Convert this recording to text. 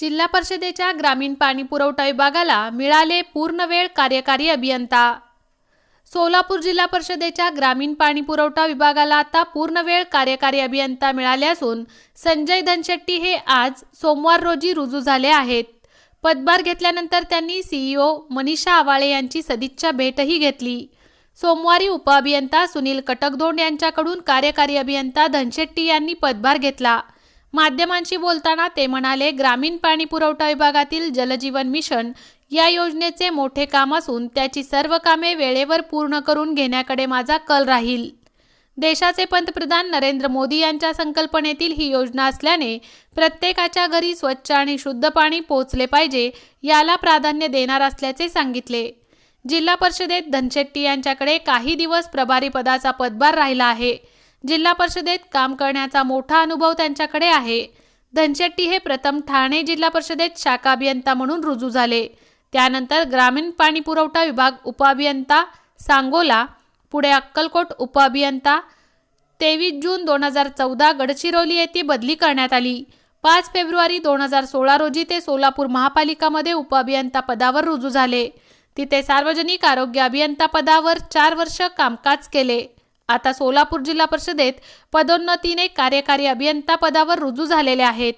जिल्हा परिषदेच्या ग्रामीण पाणी पुरवठा विभागाला मिळाले पूर्णवेळ कार्यकारी अभियंता. सोलापूर जिल्हा परिषदेच्या ग्रामीण पाणी पुरवठा विभागाला आता पूर्णवेळ कार्यकारी अभियंता मिळाले असून संजय धनशेट्टी हे आज सोमवार रोजी रुजू झाले आहेत. पदभार घेतल्यानंतर त्यांनी सीईओ मनीषा आवाळे यांची सदिच्छा भेटही घेतली. सोमवारी उपअभियंता सुनील कटकधोंड यांच्याकडून कार्यकारी अभियंता धनशेट्टी यांनी पदभार घेतला. माध्यमांशी बोलताना ते म्हणाले ग्रामीण पाणी पुरवठा विभागातील जलजीवन मिशन या योजनेचे मोठे काम असून त्याची सर्व कामे वेळेवर पूर्ण करून घेण्याकडे माझा कल राहील. देशाचे पंतप्रधान नरेंद्र मोदी यांच्या संकल्पनेतील ही योजना असल्याने प्रत्येकाच्या घरी स्वच्छ आणि शुद्ध पाणी पोहोचले पाहिजे याला प्राधान्य देणार असल्याचे सांगितले. जिल्हा परिषदेत धनशेट्टी यांच्याकडे काही दिवस प्रभारी पदाचा पदभार राहिला आहे. जिल्हा परिषदेत काम करण्याचा मोठा अनुभव त्यांच्याकडे आहे. धनशेट्टी हे प्रथम ठाणे जिल्हा परिषदेत शाखा अभियंता म्हणून रुजू झाले. त्यानंतर ग्रामीण पाणी पुरवठा विभाग उपअभियंता सांगोला पुढे अक्कलकोट उपअभियंता तेवीस जून दोन हजार चौदा गडचिरोली येथे बदली करण्यात आली. पाच फेब्रुवारी दोन हजार सोळा रोजी ते सोलापूर महापालिकामध्ये उपअभियंता पदावर रुजू झाले. तिथे सार्वजनिक आरोग्य अभियंता पदावर चार वर्ष कामकाज केले. आता सोलापूर जिल्हा परिषदेत पदोन्नतीने कार्यकारी अभियंता पदावर रुजू झालेले आहेत.